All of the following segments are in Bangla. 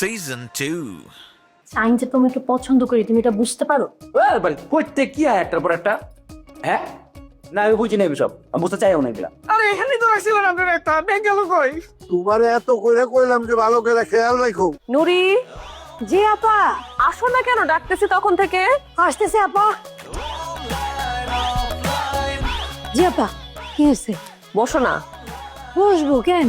Season 2. সাইন যে তুমি একটু পছন্দ করি তুমি এটা বুঝতে পারো? মানে করতে কি হয় একটার পর একটা? হ্যাঁ? না আমি বুঝি না সব আমি বুঝতে চাইও না এগুলা। আরে এখানেই তো রাখছিলেন আপনার একটা ব্যাংক গেল কই তোমারে এত করে কইলাম যে ভালো করে খেয়াল রাখো। নুরি জি আপা আসো না কেন? ডাকতেছি তখন থেকে। আসতেছে আপা। জি আপা কি হয়েছে? বসো না। বসবো কেন?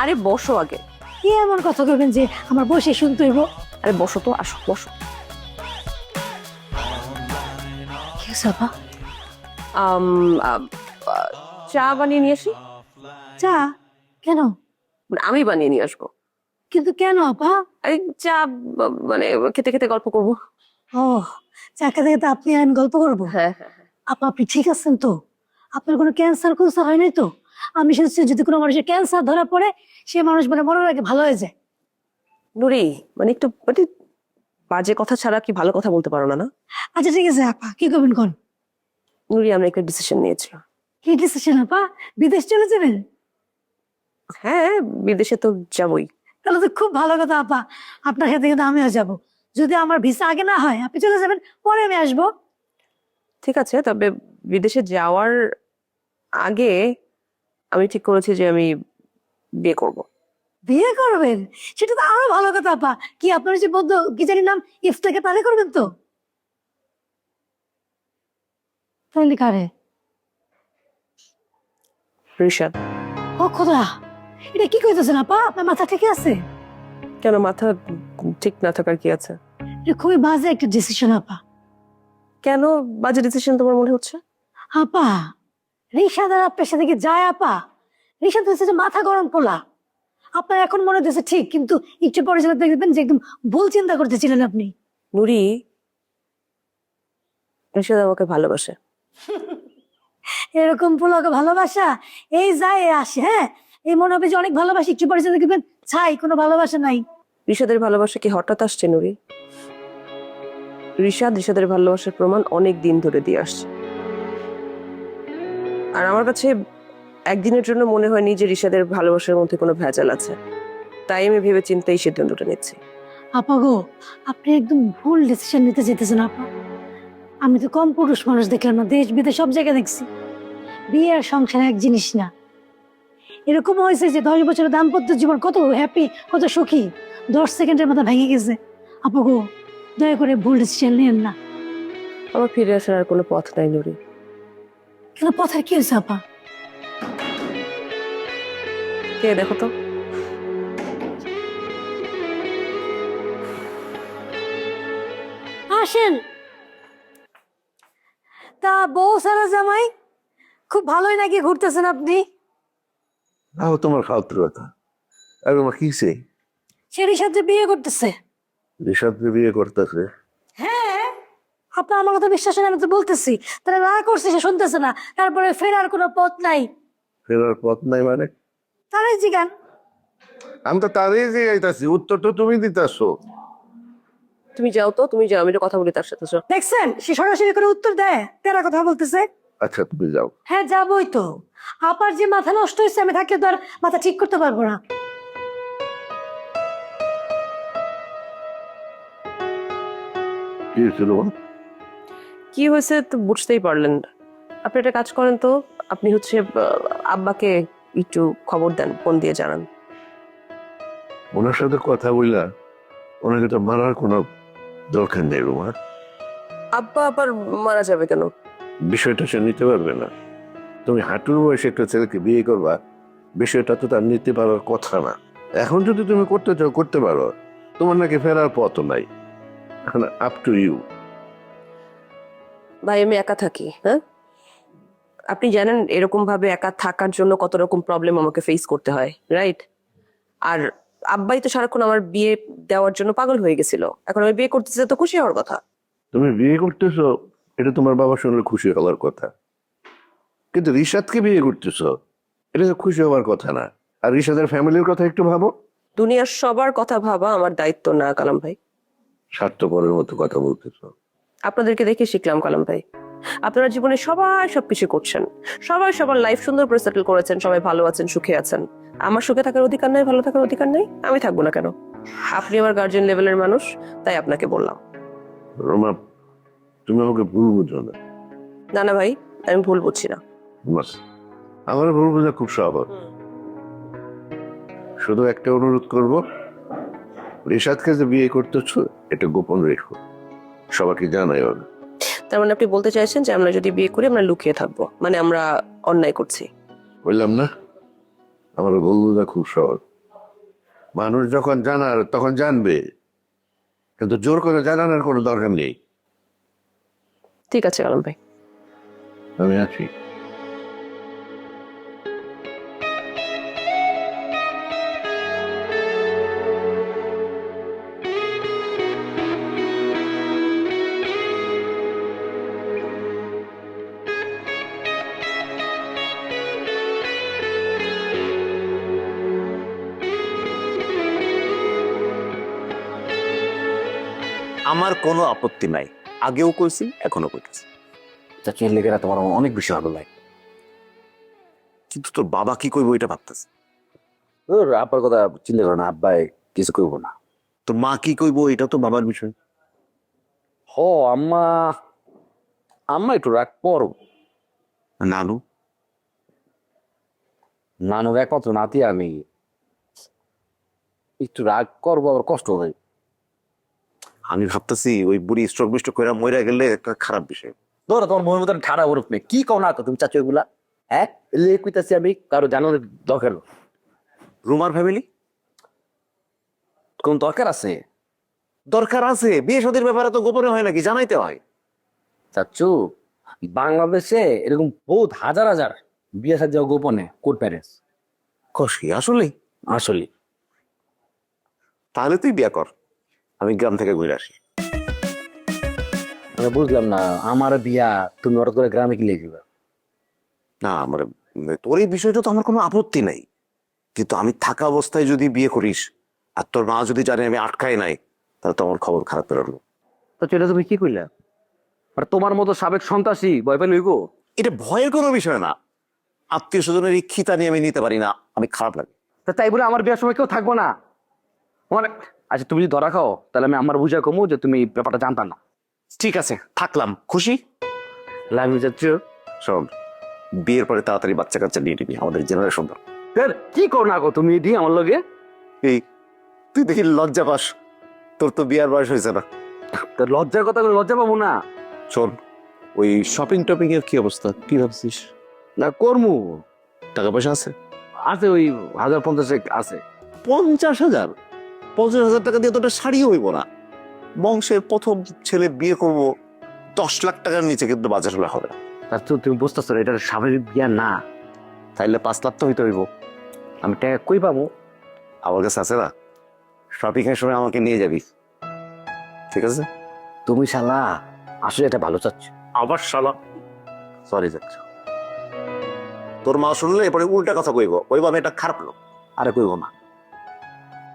আরে বসো আগে। কি এমন কথা করবেন যে আমার বসে শুনতে হইব? আরে বসো তো আসো বসো। কি হয়েছে আপা? চা বানিয়ে নিয়ে আসি? চা? কেন? মানে আমি বানিয়ে নিয়ে আসব। কিন্তু কেন আপা? এই চা মানে খেতে খেতে গল্প করব। ও চা খেতে খেতে আপনি আমি গল্প করব? হ্যাঁ হ্যাঁ আপা আপনি ঠিক আছেন তো? আপনার কোনো ক্যান্সার কুন্সার হয় নাই তো? আমি শুনছি যদি কোনো মানুষের ক্যান্সার ধরা পড়ে সে মানুষ মানে মরার আগে ভালো হয়ে যায়। নুরি মানে একটু মানে বাজে কথা ছাড়া কি ভালো কথা বলতে পারো না না? আচ্ছা ঠিক আছে আপা কি করবেন কোন? নুরি আমরা একটা ডিসিশন নিয়েছিলাম। কি ডিসিশন আপা? বিদেশ চলে যাবেন? হ্যাঁ বিদেশে তো যাবই। তাহলে তো খুব ভালো কথা আপা। আপনার সাথে কিন্তু আমিও যাব। যদি আমার ভিসা আগে না হয় আপনি চলে যাবেন পরে আমি আসব। ঠিক আছে তবে বিদেশে যাওয়ার আগে আমি ঠিক করেছি যে আমি বিয়ে করব। বিয়ে করবেন? সেটা তো আরও ভালো কথা আপা। কি আপনার যে বন্ধু কি জানি নাম ইফতাকে তারে করবেন তো? তাহলে কারে? ঋষাদ ও খোদা এটা কি কইতেছেন আপা? আপনার মাথা ঠিক আছে? কেন মাথা ঠিক না থাকার কি আছে? এটা খুবই বাজে একটা ডিসিশন আপা। কেন বাজে ডিসিশন তোমার মনে হচ্ছে? আপা রিসাদ আর আপনার সাথে কি যায় আপা? রিসাদ হচ্ছে যে মাথা গরম পোলা। আপনার এখন মনে হচ্ছে ঠিক কিন্তু একটু পরে যেটা দেখবেন যে একদম ভুল চিন্তা করতেছিলেন আপনি। নুরি ঋষাদ আমাকে ভালোবাসে। এরকম পোলাকে ভালোবাসা? এই যায় আসে হ্যাঁ? এই মনে হবে যে অনেক ভালোবাসি একটু পরে যেটা দেখবেন ছাই কোনো ভালোবাসা নাই। ঋষাদের ভালোবাসা কি হঠাৎ আসছে নুরি? ঋষাদ ঋষাদের ভালোবাসার প্রমাণ অনেক দিন ধরে দিয়ে আসছে। আর আমার কাছে একদিনের জন্য মনে হয়নি যে ঋষাদের ভালোবাসার মধ্যে কোনো ভেজাল আছে। তাই আমি ভেবে চিন্তে এই সিদ্ধান্তটা নিচ্ছি। আপা গো আপনি একদম ভুল ডিসিশন নিতে যেতেছেন আপা। আমি তো কম পুরুষ মানুষ দেখলাম না দেশ বিদেশ সব জায়গায় দেখছি। বিয়ে আর সংসার এক জিনিস না। এরকম হয়েছে যে দশ বছরের দাম্পত্য জীবন কত হ্যাপি কত সুখী। দশ সেকেন্ডের মতো ভেঙে গেছে। আপা গো দয়া করে ভুল ডিসিশন নিয়েন না। আমার ফিরে আসার আর কোনো পথ নাই নুরি। কিন্তু পথের কি হয়েছে আপা? কে দেখো তো? আসেন। তা বউ সারা জামাই খুব ভালোই নাকি ঘুরতেছেন আপনি? তাও তোমার খাওয়ার কথা। আর তোমার কিসে? ছেলের সাথে বিয়ে করতেছে। ঋষাদকে বিয়ে করতেছে? আপনার আমার কথা বিশ্বাস আমি তো বলতেছি। তাহলে না করছে সে শুনতেছে না। তারপরে ফেরার কোনো পথ নাই। ফেরার পথ নাই মানে? তারাই জিগান আমি তো তারই যে যাইতাছি উত্তর তো তুমি দিতেছো। তুমি যাও তো তুমি যাও আমি একটু কথা বলি তার সাথে যাও। দেখছেন সে সরাসরি করে উত্তর দেয় তেরা কথা বলতেছে। আচ্ছা তুমি যাও। হ্যাঁ যাবই তো। আপার যে মাথা নষ্ট হয়েছে আমি থাকলে তো আর মাথা ঠিক করতে পারব না। কি হয়েছিল বল? কি হয়েছে তো বুঝতেই পারলেন না। আপনি একটা কাজ করেন তো আপনি হচ্ছে আব্বাকে একটু খবর দেন ফোন দিয়ে জানান। ওনার সাথে কথা বললা ওনাকে তো মারার কোনো দরকার নেই রুমা। আব্বা আবার মারা যাবে কেন? বিষয়টা সে নিতে পারবে না। তুমি হাঁটুর বয়সে একটা ছেলেকে বিয়ে করবা বিষয়টা তো তার নিতে পারার কথা না। এখন যদি তুমি করতে চাও করতে পারো। তোমার নাকি ফেরার পথ নাই। এখন আপ টু ইউ ভাই আমি একা থাকি হ্যাঁ? আপনি জানেন এরকম ভাবে একা থাকার জন্য কত রকম প্রবলেম আমাকে ফেস করতে হয় রাইট আর আব্বাই তো সারাক্ষণ আমার বিয়ে দেওয়ার জন্য পাগল হয়ে গেছিল। এখন আমি বিয়ে করতেছি তো খুশি হওয়ার কথা। তুমি বিয়ে করতেছো এটা তোমার বাবা শুনলে খুশি হওয়ার কথা। কিন্তু রিশাদকে বিয়ে করতেছো এটা তো খুশি হওয়ার কথা না। আর রিশাদের ফ্যামিলির কথা একটু ভাবো। দুনিয়ার সবার কথা ভাবা আমার দায়িত্ব না কালাম ভাই। স্বার্থপরের মতো কথা বলতেছো। আপনাদেরকে দেখে শিখলাম কালাম ভাই। আপনারা জীবনে সবাই সবকিছু করছেন। সবাই সবার লাইফ সুন্দর করে সেটেল করেছেন সবাই ভালো আছেন সুখে আছেন। আমার সুখে থাকার অধিকার নাই ভালো থাকার অধিকার নেই আমি থাকব না কেন? আপনি আমার গার্জিয়ান লেভেলের মানুষ তাই আপনাকে বললাম। রোমা তুমি আমাকে ভুল বুঝো না। না না ভাই আমি ভুল বুঝছি না। বাস আমার ভুল বোঝা খুব স্বাভাবিক। শুধু একটা অনুরোধ করব রিশাদকে যে বিয়ে করতেছ এটা গোপন রেখো। সবাইকে জানাই ওর তার মানে আপনি বলতে চাইছেন যে আমরা যদি বিয়ে করি আমরা লুকিয়ে থাকব মানে আমরা অন্যায় করছি। বললাম না? আমার ভুল খুব সহজ। মানুষ যখন জানার তখন জানবে। কিন্তু জোর করে জানানোর কোনো দরকার নেই। ঠিক আছে কালাম ভাই। আমি আছি। আমার কোনো আপত্তি নাই। আগেও কইছি এখনও কইতেছি। চাচি এর লেগেরা তোমার অনেক বেশি ভালো লাগে। কিন্তু তোর বাবা কি কইবো এটা ভাবতেছে? তোর আব্বার কথা চিন্তা করো না আব্বাই কিছু কইবো না। তোর মা কি কইবো এটা তো বাবার বিষয়। হ আম্মা আম্মা একটু রাগ পর। নানু? নানু একমাত্র নাতি আমি। একটু রাগ করব আবার কষ্ট হবে। আমি ভাবতেছি ওই বুড়ি স্ট্রোক বিস্ট্রোক করে মরে গেলে একটা খারাপ বিষয়। ধরো তোমার মনের মতন ঠাড়া ওরফ নেই। কি কও না তুমি চাচু এগুলা? হ্যাঁ এলে কইতাছি আমি কারও জানানোর দরকার রুমার ফ্যামিলি কোন দরকার আছে? দরকার আছে। বিয়ে শাদীর ব্যাপারে তো গোপনে হয় নাকি? জানাইতে হয়। চাচু বাংলাদেশে এরকম বহুত হাজার হাজার বিয়ে শাদী গোপনে কোর্ট প্যারেন্স কষি আসলে আসলে তাহলে তুই বিয়ে কর। আমি গ্রাম থেকে ঘুরে আসি। আমি বুঝলাম না আমার বিয়া তুমি হঠাৎ করে গ্রামে কি লেগে যাবে না আমার তোর এই বিষয়টা তো আমার কোনো আপত্তি নাই। কিন্তু আমি থাকা অবস্থায় যদি বিয়ে করিস আর তোর মা যদি জানে আমি আটকাই নাই তাহলে তো আমার খবর খারাপ বেরোলো। তো সেটা তুমি কি কইলা? আর তোমার মতো সাবেক সন্ত্রাসী ভয় পেলে গো এটা ভয়ের কোনো বিষয় না। আত্মীয় স্বজনের ইচ্ছিতা নিয়ে আমি নিতে পারি না আমি খারাপ লাগে। তাই বলে আমার বিয়ার সময় কেউ থাকব না? মানে আচ্ছা তুমি যদি ধরা খাও তাহলে আমি আমার বুঝা কমু যে তুমি এই ব্যাপারটা জানতাম না। ঠিক আছে থাকলাম। খুশি? লাভ ইউ যাচ্ছ শোন বিয়ের পরে তাড়াতাড়ি বাচ্চা কাচ্চা নিয়ে নিবি আমাদের জেনারেশন ধ্যার, কি করো না গো তুমি এটি আমার লগে? এই তুই দেখি লজ্জা পাস। তোর তো বিয়ার বয়স হয়েছে না। তা লজ্জার কথা বলে লজ্জা পাবো না। শোন ওই শপিং টপিং এর কি অবস্থা? কি ভাবছিস? না কর্মু। টাকা পয়সা আছে? আছে ওই হাজার পঞ্চাশ আছে। পঞ্চাশ হাজার? পঞ্চাশ হাজার টাকা দিয়ে তো শাড়িও হইব না। বংশের প্রথম ছেলে বিয়ে করব দশ লাখ টাকার নিচে কিন্তু বাজার হলে হবে না। তার তো তুমি বুঝতেছো এটা স্বাভাবিক বিয়া না। তাইলে পাঁচ লাখ তো হইতে হইব। আমি টাকা কই পাবো? আমার কাছে আছে না। শপিং এর সময় আমাকে নিয়ে যাবি। ঠিক আছে? তুমি শালা আসলে এটা ভালো চাচ্ছ। আবার শালা। সরি যাচ্ছ তোর মা শুনলে এরপরে উল্টা কথা কইব। কইব আমি এটা খারাপ লোক। আরে কইব না।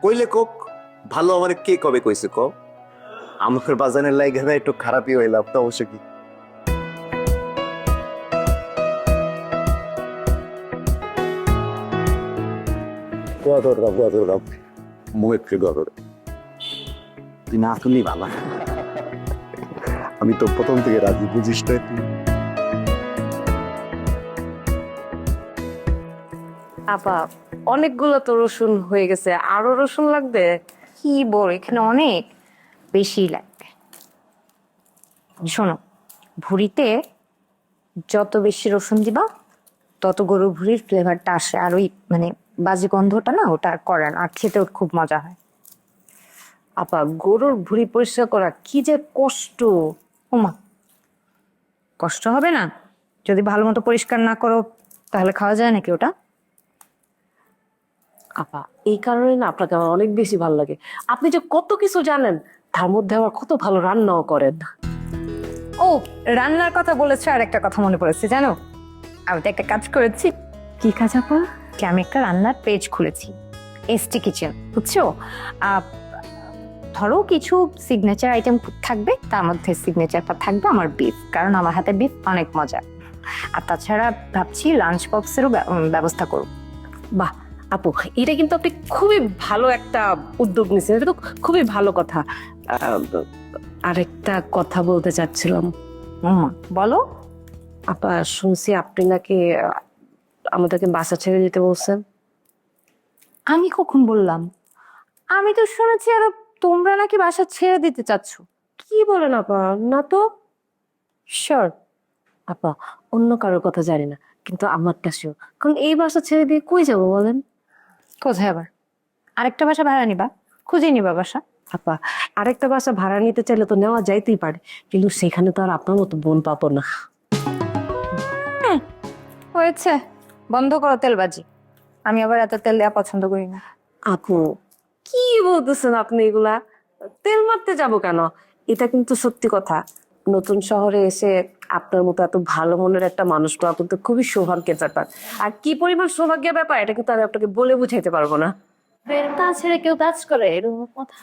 কইলে কোক ভালো আমার কে কবে কইছে ক আমার বাজানের লাইগে না একটু খারাপই হইলাম তো অবশ্য কি? মুখ তুই না আমি তো প্রথম থেকে রাজি বুঝিস না আপা অনেকগুলো তো রসুন হয়ে গেছে আরও রসুন লাগবে? কি বল এখানে অনেক বেশি লাগবে। শোনো, ভুড়িতে যত বেশি রসুন দিবা, তত গরুর ভুড়ির ফ্লেভারটা আসে। আর ওই মানে বাজি গন্ধটা না, ওটা করে না, আর খেতেও খুব মজা হয়। আপা, গরুর ভুঁড়ি পরিষ্কার করা কি যে কষ্ট! ওমা, কষ্ট হবে না? যদি ভালো মতো পরিষ্কার না করো, তাহলে খাওয়া যায় নাকি ওটা? আপা এই কারণে না আপনাকে আমার অনেক বেশি ভালো লাগে। আপনি যে কত কিছু জানেন তার মধ্যে আবার কত ভালো রান্নাও করেন। ও রান্নার কথা বলেছে আর একটা কথা মনে পড়েছে জানো? আমি তো একটা কাজ করেছি। কি কাজ আপা? কি আমি একটা রান্নার পেজ খুলেছি এসটি কিচেন বুঝছ? ধরো কিছু সিগনেচার আইটেম থাকবে তার মধ্যে সিগনেচারটা থাকবে আমার বিফ কারণ আমার হাতে বিফ অনেক মজা। আর তাছাড়া ভাবছি লাঞ্চ বক্সেরও ব্যবস্থা করব। বাহ আপু এটা কিন্তু আপনি খুবই ভালো একটা উদ্যোগ নিয়েছেন। এটা তো খুবই ভালো কথা। আরেকটা কথা বলতে চাচ্ছিলাম। বলো। আপা শুনছি আপনি নাকি আমাদেরকে বাসা ছেড়ে যেতে বলছেন। আমি কখন বললাম? আমি তো শুনেছি আরও তোমরা নাকি বাসা ছেড়ে দিতে চাচ্ছ। কি বলেন আপা? না তো? শিওর আপা অন্য কারোর কথা জানি না কিন্তু আমারটা শিওর কারণ এই বাসা ছেড়ে দিয়ে কই যাব বলেন? কোথায় আবার? আরেকটা বাসা ভাড়া নিবা খুঁজে নিবা বাসা। আপা আরেকটা বাসা ভাড়া নিতে চাইলে তো নেওয়া যাইতেই পারে কিন্তু সেখানে তো আর আপনার মতো বোন পাবো না। হয়েছে। বন্ধ করো তেলবাজি। আমি আবার এত তেল দেওয়া পছন্দ করি না। আপু কি বলতেছেন আপনি এগুলা? তেল মারতে যাব কেন? এটা কিন্তু সত্যি কথা। নতুন শহরে এসে আপনার মতো এত ভালো মনের একটা মানুষ পাওয়া কিন্তু খুবই সৌভাগ্যের ব্যাপার। আর কি পরিমাণ সৌভাগ্যের ব্যাপার এটা কিন্তু আমি আপনাকে বলে বুঝাইতে পারব না। তা ছেড়ে কেউ কাজ করে এরকম কথা।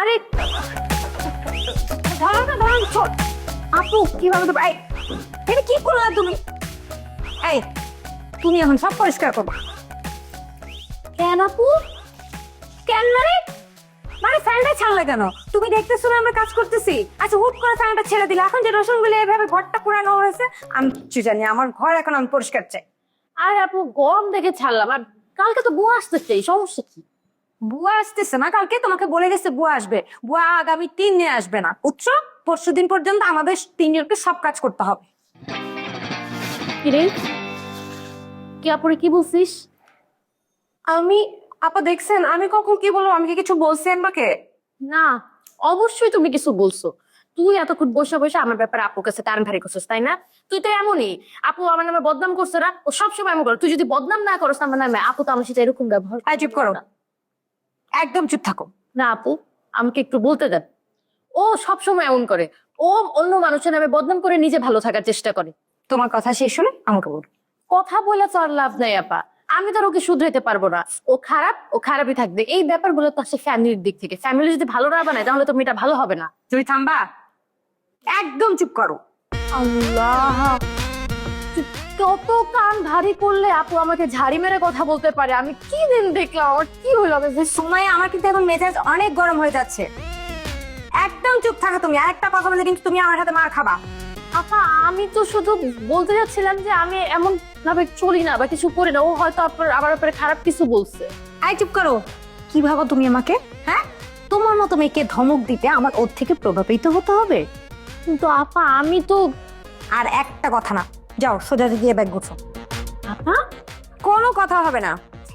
আরে ধরো না ধরো না, ছোট। আপু কীভাবে তো এই এটা কি করলা তুমি? এই তুমি এখন সব পরিষ্কার করবা কেন আপু? কেন মানে মানে ফ্যানটা ছাড়লে কেন? তুমি দেখতেছো না আমরা কাজ করতেছি? আচ্ছা হুট করে ফ্যানটা ছেড়ে দিলে। এখন যে রসুনগুলো এভাবে ঘরটা পুরানো হয়েছে আমি কিছু জানি আমার ঘর এখন আমি পরিষ্কার চাই। আর আপু গরম দেখে ছাড়লাম। আর কালকে তো বুয়া আসতে চাই সমস্যা কি? বুয়া আসতেছে না কালকে? তোমাকে বলে গেছে বুয়া আসবে। বুয়া আগামী তিন দিনে আসবে না। বুঝছ পরশু দিন পর্যন্ত আমাদের তিনজনকে সব কাজ করতে হবে। কি আপুরে কি বলছিস? আমি আপা দেখছেন আমি কখন কি বলব আমি কি কিছু বলছি আমাকে না অবশ্যই তুমি কিছু বলছো। তুই এতক্ষণ বসে বসে আমার ব্যাপারে আপুর কাছে টান ভারি করছিস তাই না? তুই তো এমনই আপু আমার নামে বদনাম করছে না ও সবসময় এমন করো। তুই যদি বদনাম না করস আমার নামে আপু তো আমার সাথে এরকম ব্যবহার আই চুপ করো। একদম চুপ থাকো। না আপু আমাকে একটু বলতে দেন। ও সবসময় এমন করে। ও অন্য মানুষের নামে বদনাম করে নিজে ভালো থাকার চেষ্টা করে। তোমার কথা শেষ হলে আমাকে বলো। কথা বলে তো আর লাভ নাই আপা। আমি তো আর ওকে শুধরাইতে পারব না। ও খারাপ ও খারাপই থাকবে। এই ব্যাপারগুলো তো আসে ফ্যামিলির দিক থেকে। ফ্যামিলি যদি ভালো না বানায় তাহলে তো মেয়েটা ভালো হবে না। তুমি থামবা? একদম চুপ করো। আল্লাহ! কত কান ভারী করলে আপু আমাকে ঝাড়ি মেরে কথা বলতে পারে? আমি কি দিন দেখলাম আমার কি হলো? সময় আমার কিন্তু এখন মেজাজ অনেক গরম হয়ে যাচ্ছে। একদম চুপ থাকো তুমি। আর একটা কথা বলে কিন্তু তুমি আমার সাথে মার খাবা। আপা আমি তো শুধু বলতে যাচ্ছিলাম যে আমি এমন ভাবে চলি না বা কিছু করি না ও হয়তো আপনার আমার ব্যাপারে খারাপ কিছু বলছে। আই চুপ করো। কি ভাবো তুমি আমাকে হ্যাঁ? তোমার মতো মেয়েকে ধমক দিতে আমার ওর থেকে প্রভাবিত হতে হবে? কিন্তু আপা আমি তো আর একটা কথা না যাও সোজা গিয়ে ব্যাগ গুছো। আপা? কোনো কথা হবে না।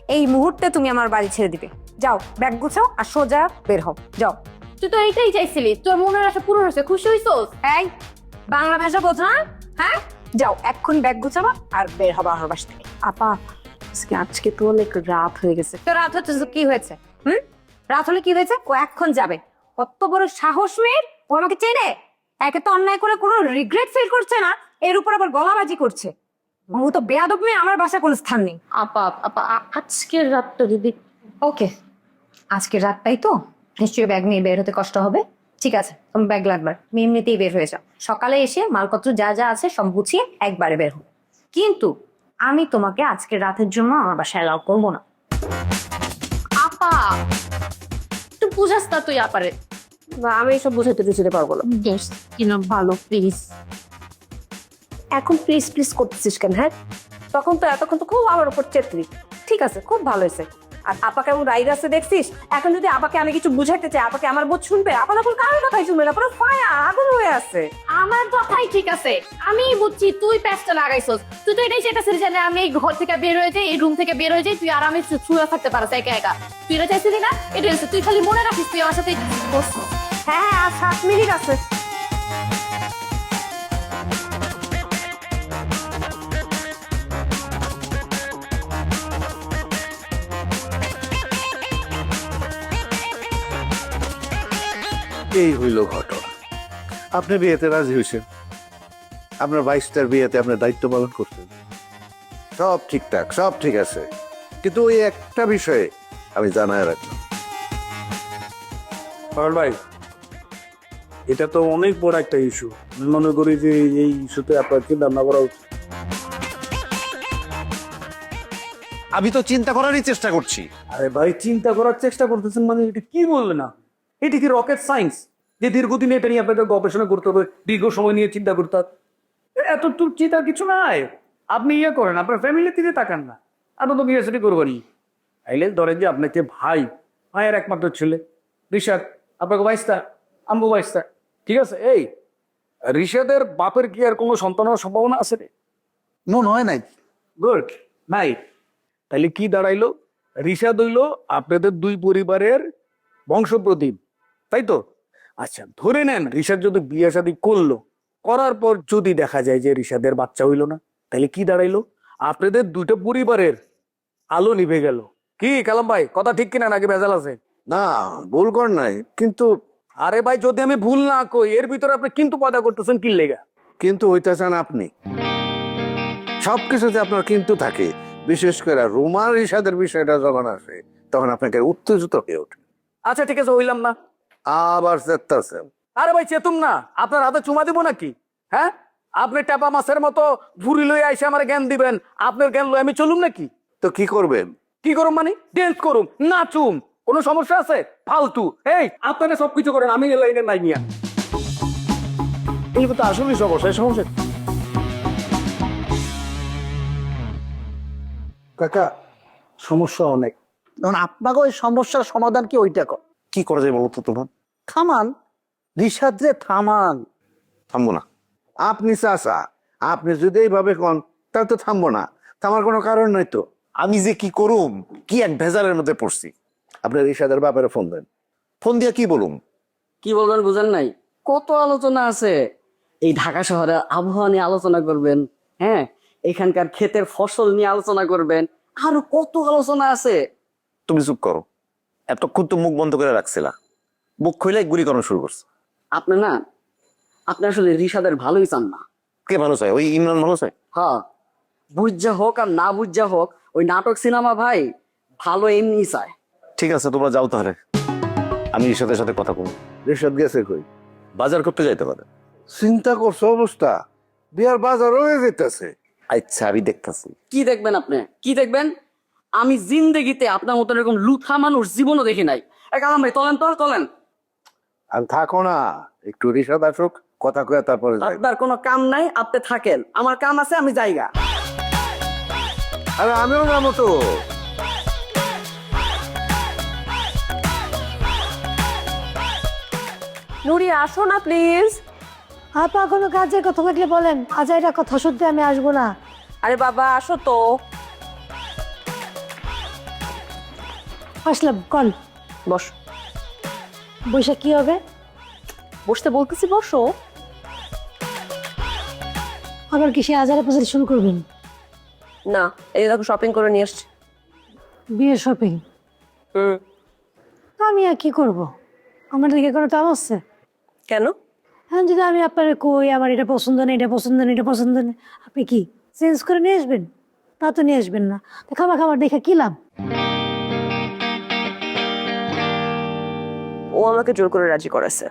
এই মুহূর্তে তুমি আমার বাড়ি ছেড়ে দিবে। যাও ব্যাগ গুছাও আর সোজা বের হও। যাও। তুই তো এইটাই চাইছিলি তোর মনের আশা পূরণ হয়েছে খুশি হইছোস? এই বাংলা ভাষা বোঝো না হ্যাঁ? যাও এক্ষুনি ব্যাগ গুছাবা আর বের হবা আমার বাসা থেকে। আপা আজকে আজকে তো অনেক রাত হয়ে গেছে। তো রাত হচ্ছে তো কি হয়েছে? হুম? রাত হলে কি হয়েছে? ও এখন যাবে। কত বড় সাহস মেয়ের ও আমাকে চেনে। একে তো অন্যায় করে কোনো রিগ্রেট ফিল করছে না এর উপর আবার গলাবাজি করছে। ও তো বেয়াদব মেয়ে আমার বাসায় কোনো স্থান নেই। আপা আপা আজকের রাতটা দিদি ওকে। আজকের রাতটাই তো। নিশ্চয়ই ব্যাগ নিয়ে বের হতে কষ্ট হবে। ঠিক আছে তুমি ব্যাগ লাগবে তুমি এমনিতেই বের হয়ে যাও। সকালে এসে মালপত্র যা যা আছে সব গুছিয়ে একবারে বের হবে কিন্তু আমি তোমাকে আজকের রাতের জন্য আমার বাসায় অ্যালাউ করব না। আপা! তুই বুঝাস না তুই আপারে। বা আমি এসব বুঝাইতে টুঝাইতে পারব না। দোস্ত কিনা ভালো প্লিজ এখন প্লিজ প্লিজ করতেছিস কেন হ্যাঁ? তখন তো এতক্ষণ তো খুব আমার উপর চেতলি ঠিক আছে খুব ভালো হয়েছে। আর আপা কেমন রাইড আছে দেখছিস? এখন যদি আপাকে আমি কিছু বুঝাইতে চাই আপাকে আমার বোধ শুনবে? আপা তখন কারোর কথাই শুনবে না পুরো ফায়া আগুন হয়ে আছে। আমার কথাই ঠিক আছে। আমি বুঝছি তুই প্যাচটা লাগাইছস। তুই তো এটাই চাইতেছিস যে আমি এই ঘর থেকে বের হয়ে যাই এই রুম থেকে বের হয়ে যাই তুই আরামে শুয়ে থাকতে পারস একা একা। তুই এটা চাইছিলি না? এটা তুই খালি মনে রাখিস তুই আমার সাথে হ্যাঁ হ্যাঁ আর সাত মিনিট আছে। এই হইল ঘটনা। আপনি বিয়েতে রাজি হয়েছেন আপনার বাইশটার বিয়েতে আপনার দায়িত্ব পালন করছেন? সব ঠিকঠাক সব ঠিক আছে। কিন্তু ওই একটা বিষয়ে আমি জানায় রাখলাম। পাগল ভাই এটা তো অনেক বড় একটা ইস্যু আমি মনে করি যে এই ইস্যুতে আপনার চিন্তা ভাবনা করা উচিত? আমি তো চিন্তা করারই চেষ্টা করছি। আরে ভাই চিন্তা করার চেষ্টা করতেছেন মানে এটা কি বললেন না এটি কি রকেট সায়েন্স যে দীর্ঘদিন এটা নিয়ে আপনাদের গবেষণা করতে হবে দীর্ঘ সময় নিয়ে চিন্তা করতে হবে। এত তো চিন্তা কিছু নাই। আপনি ইয়ে করেন আপনার ফ্যামিলির দিকে তাকান না। আপনি তো বিয়ে শাদী করবেনই। আইলে ধরেন যে আপনাকে ভাই ভাইয়ের একমাত্র ছেলে ঋষাদ আপনাকে বাইশটা আম্বু বাইশটা ঠিক আছে এই ঋষাদের বাপের কি আর কোনো সন্তান হওয়ার সম্ভাবনা আছে রে? মন হয় নাই। গুড নাই। তাহলে কি দাঁড়াইলো? ঋষাদ হইল আপনাদের দুই পরিবারের বংশপ্রদীপ। তাই তো? আচ্ছা ধরে নেন ঋষাদ যদি বিয়ে শাদী করল করার পর যদি দেখা যায় যে ঋষাদের বাচ্চা হইল না তাহলে কি দাঁড়াইলো? আপনাদের দুটো পরিবারের আলো নিভে গেল। কি কালাম ভাই কথা ঠিক কিনা নাকি ভেজাল আছে? না ভুল কর নাই কিন্তু আরে ভাই যদি আমি ভুল না কই এর ভিতরে আপনি কিন্তু পয়দা করতেছেন কি লেগা? কিন্তু হইতেছেন আপনি। সবকিছুতে আপনার কিন্তু থাকে বিশেষ করে রুমার ইসাদের বিষয়টা যখন আসে তখন আপনাকে উত্তেজিত হয়ে ওঠে। আচ্ছা ঠিক আছে হইলাম না। আবার চেত্তাছেন আরে ভাই চেতুম না। আপনার হাতে চুমা দিব নাকি? হ্যাঁ? আপনি টাপা মাছের মতো ভুরি লই আইসে আমার জ্ঞান দিবেন আপনার জ্ঞান লই আমি চলুম নাকি? তো কি করবেন? কি করুম মানে? ডেন্স করুম নাচুম। কোনো সমস্যা আছে? ফালতু। এই আপনারা সবকিছু করেন আমি এই লাইনে নাই নিয়া এগুলো তো আসলেই সমস্যা সমস্যা কাকা সমস্যা অনেক। এখন আপনাকে ওই সমস্যার সমাধান কি ওইটা কর। কি করা যায় বলতো তোমার? থামান। রিসাদ রে থামান। থামবো না। আপনি চাষা আপনি যদি এইভাবে কন তাহলে তো থামবো না। থামার কোনো কারণ নাই তো। আমি যে কি করুম কি এক ভেজালের মধ্যে পড়ছি? আপনার ইসাদের বাপের ফোন দেন। ফোন দিয়া কি বলুম? কি বলবেন বুঝেন নাই? কত আলোচনা আছে। এই ঢাকা শহরের আবহাওয়া নিয়ে আলোচনা করবেন হ্যাঁ? এখানকার ক্ষেতের ফসল নিয়ে আলোচনা করবেন। আরও কত আলোচনা আছে। তুমি চুপ করো। এতক্ষণ তো মুখ বন্ধ করে রাখছিলা। মুখ খুলে গুলি করানো শুরু করছে। আপনি না আপনি আসলে রিসাদের ভালোই চান না। কে ভালো চায়? ওই ইমরান ভালো চায়? হ্যাঁ বুঝা হোক আর না বুঝা হোক ওই নাটক সিনেমা ভাই ভালো এমনি চায়। ঠিক আছে তোমরা যাও তাহলে। আমি সাথে সাথে কথা বলব। রেশাদ গেছে কই? বাজার করতে যাইতে পারে। চিন্তা করছ অবস্থা? বিয়ার বাজার হয়ে যেতেছে আচ্ছা আমি দেখতেছি। কি দেখবেন আপনি? কি দেখবেন? আমি জিন্দেগিতে আপনার মতন এরকম লুথা মানুষ জীবনও দেখি নাই। এক আলম ভাই তলেন তো তলেন। আর থাকো না একটু রিসাদ আসুক কথা কয়ে তারপরে যাই। আপনার কোনো কাম নাই আপনি থাকেন। আমার কাম আছে আমি জায়গা। আরে আমিও যাব তো। নুরি আসো না প্লিজ আপা কোনো কাজের কথা থাকলে বলেন। আজ এটা কথা শুনতে আমি আসব না। আরে বাবা আসো তো। আসলাম কল। বস। বৈশাখ কি হবে? বসতে বলতেছি বসো। আবার কি সে হাজারে পাঁচারে শুরু করবেন? না এই দেখো শপিং করে নিয়ে এসছি বিয়ের শপিং আমি আর কি করব? আমার দিকে কোনো কাম আছে? কেন? হ্যাঁ যদি আমি আপনার কই আমার এটা পছন্দ নেই এটা পছন্দ নেই এটা পছন্দ নেই আপনি কি? চেঞ্জ করে নিয়ে আসবেন? তা তো নিয়ে আসবেন না। খাবার খাবার দেখে কি লাভ? ও আমাকে জোর করে রাজি করেছে।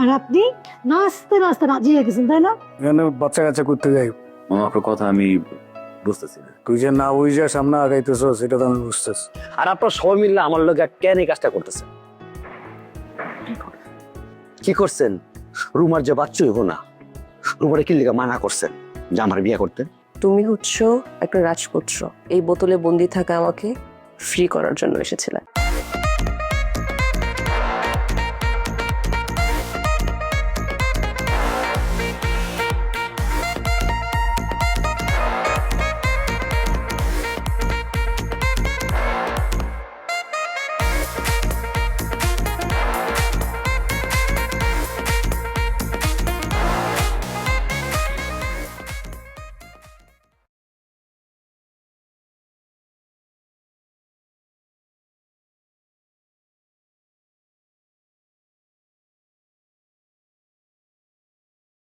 আর আপনি? নাচতে নাচতে রাজি হয়ে গেছেন তাই না? এখানে বাচ্চা কাচ্চা করতে যাই। আপনার কথা আমি বুঝতেছি না। তুই যে না বুঝা সামনে আগাইতেছ সেটা তো আমি বুঝতেছি। আর আপনার সবাই মিললে আমার লোক কেন এই কাজটা করতেছেন? কি করছেন? রুমার যে বাচ্চা হইব না রুমারে কি লিগা মানা করছেন যে আমার বিয়ে করতে? তুমি হচ্ছ একটা রাজপুত্র। এই বোতলে বন্দি থাকা আমাকে ফ্রি করার জন্য এসেছিলে।